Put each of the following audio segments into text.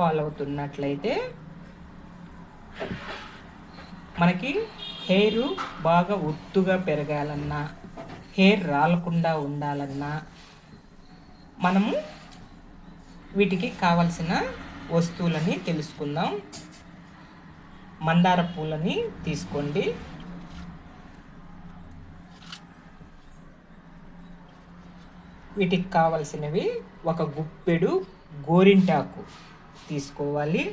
Follow అవుతున్నట్లయితే మనకి hair బాగా ఒత్తుగా పెరగాలన్నా హెయిర్ రాలకుండా ఉండాలన్నా మనము వీటికి కావలసిన వస్తువులని తెలుసుకుందాం. మందార పూలని తీసుకోండి. వీటికి కావలసినవి ఒక గుప్పెడు గోరింటాకు. తీసుకోవాలి.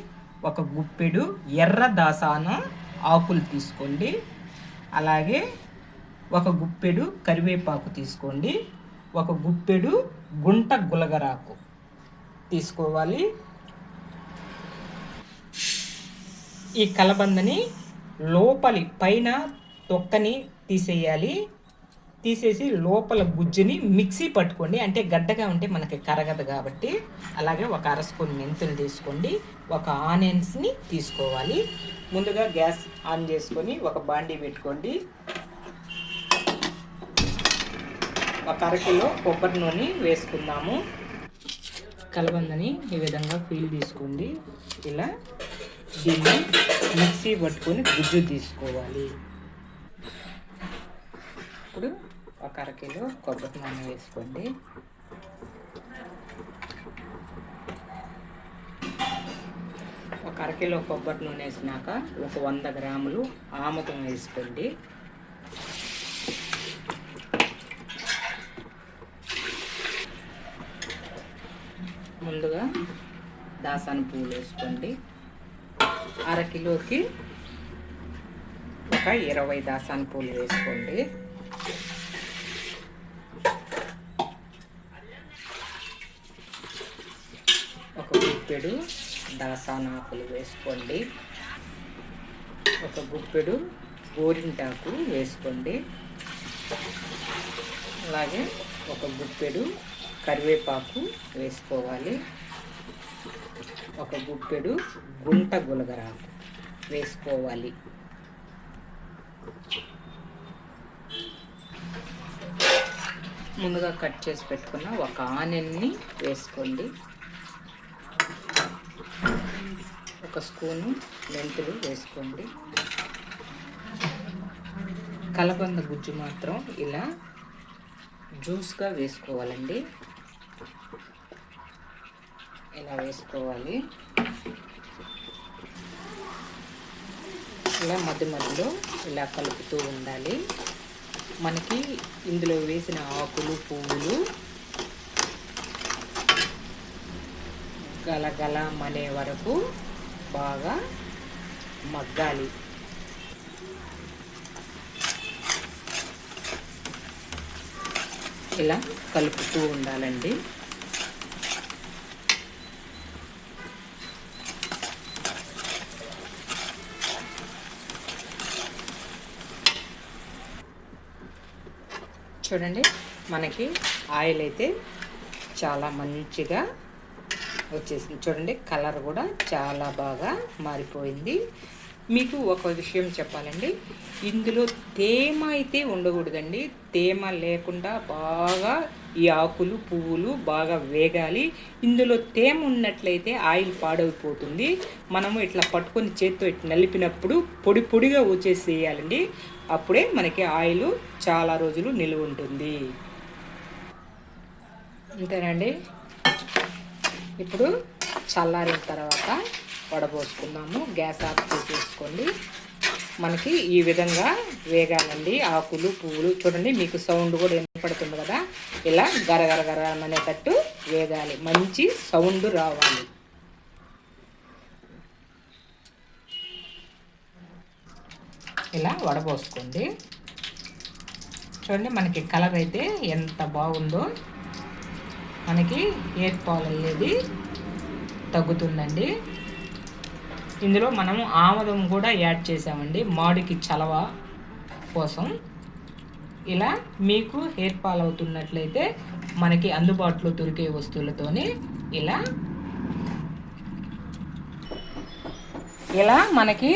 ఒక గుప్పెడు ఎర్ర దాసాన ఆకులు తీసుకోండి. అలాగే ఒక గుప్పెడు కరివేపాకు తీసుకోండి. ఒక గుప్పెడు గుంట గులగరాకు తీసుకోవాలి. ఈ కలబందని లోపలి పైన తొక్కని తీసేయాలి. తీసేసి లోపల గుజ్జుని మిక్సీ పట్టుకోండి. అంటే గడ్డగా ఉంటే మనకి కరగదు కాబట్టి అలాగే ఒక అర స్పూన్ మెంతులు తీసుకోండి. ఒక ఆనియన్స్ని తీసుకోవాలి. ముందుగా గ్యాస్ ఆన్ చేసుకొని ఒక బాండీ పెట్టుకోండి. ఒక అరకిలో కొబ్బరి నూనె వేసుకుందాము. కలబందని ఈ విధంగా ఫీల్ తీసుకోండి. ఇలా దీన్ని మిక్సీ పట్టుకొని గుజ్జు తీసుకోవాలి. ఇప్పుడు ఒక అరకిలో కొబ్బరి నూనె వేసుకోండి. ఒక అరకిలో కొబ్బరి నూనె వేసినాక ఒక వంద గ్రాములు ఆముదం వేసుకోండి. ముందుగా దాసాని పువ్వులు వేసుకోండి. అరకిలోకి ఒక ఇరవై దాసాని పూలు వేసుకోండి ఒక గుప్పెడు దాసానాకులు వేసుకోండి. ఒక గుప్పెడు గోరింటాకు వేసుకోండి. అలాగే ఒక గుప్పెడు కరివేపాకు వేసుకోవాలి. ఒక గుప్పెడు గుంట గులగరాకు వేసుకోవాలి. ముందుగా కట్ చేసి పెట్టుకున్న ఒక ఆనియన్ని వేసుకోండి. ఒక స్పూను మెంతులు వేసుకోండి. కలబంద గుజ్జు మాత్రం ఇలా జ్యూస్గా వేసుకోవాలండి. ఇలా వేసుకోవాలి. ఇలా మధ్య మధ్యలో ఇలా కలుపుతూ ఉండాలి. మనకి ఇందులో వేసిన ఆకులు పువ్వులు గలగల మనే వరకు బాగా మగ్గాలి. ఇలా కలుపుతూ ఉండాలండి. చూడండి మనకి ఆయిల్ అయితే చాలా మంచిగా వచ్చేసింది. చూడండి కలర్ కూడా చాలా బాగా మారిపోయింది. మీకు ఒక విషయం చెప్పాలండి. ఇందులో తేమ అయితే ఉండకూడదండి. తేమ లేకుండా బాగా ఈ ఆకులు పువ్వులు బాగా వేగాలి. ఇందులో తేమ ఉన్నట్లయితే ఆయిల్ పాడైపోతుంది. మనము ఇట్లా పట్టుకొని చేత్తో ఇట్లా నలిపినప్పుడు పొడి పొడిగా వచ్చేసేయాలండి. అప్పుడే మనకి ఆయిల్ చాలా రోజులు నిలువ ఉంటుంది. అంతేనండి. ఇప్పుడు చల్లారిన తర్వాత వడబోసుకుందాము. గ్యాస్ ఆఫ్ చేసేసుకోండి. మనకి ఈ విధంగా వేగాలండి ఆకులు పువ్వులు చూడండి మీకు సౌండ్ కూడా వినపడుతుంది కదా? ఇలా గరగరగర అనేటట్టు వేగాలి. మంచి సౌండ్ రావాలి. ఇలా వడబోసుకోండి. చూడండి మనకి కలర్ అయితే ఎంత బాగుందో. మనకి ఎయిర్ పాల్ అనేది తగ్గుతుందండి. ఇందులో మనము ఆముదం కూడా యాడ్ చేసామండి. మాడికి చలవ కోసం. ఇలా మీకు హెయిర్ ఫాల్ అవుతున్నట్లయితే మనకి అందుబాటులో దొరికే వస్తువులతోని ఇలా ఇలా మనకి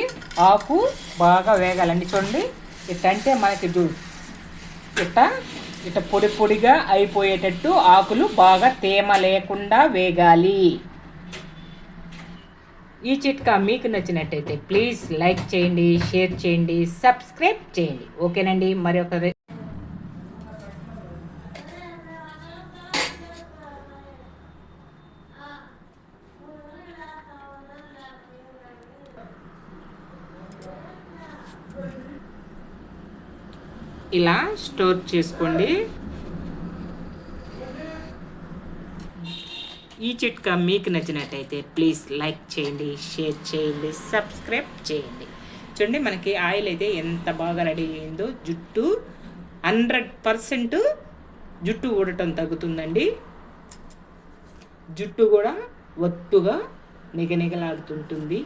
ఆకు బాగా వేగాలండి. చూడండి. ఇట్టంటే మనకి చూ ఇట్ట ఇట్ట పొడి పొడిగా అయిపోయేటట్టు ఆకులు బాగా తేమ లేకుండా వేగాలి. ఈ చిట్కా మీకు నచ్చినట్టయితే ప్లీజ్ లైక్ చేయండి షేర్ చేయండి సబ్స్క్రైబ్ చేయండి. ఓకేనండి మరి ఒక ఇలా స్టోర్ చేసుకోండి. ఈ చిట్కా మీకు నచ్చినట్టయితే ప్లీజ్ లైక్ చేయండి షేర్ చేయండి సబ్స్క్రైబ్ చేయండి. చూడండి మనకి ఆయిల్ అయితే ఎంత బాగా రెడీ అయిందో. జుట్టు హండ్రెడ్ పర్సెంట్ జుట్టు ఊడటం తగ్గుతుందండి. జుట్టు కూడా ఒత్తుగా నిగనిగలాడుతుంటుంది.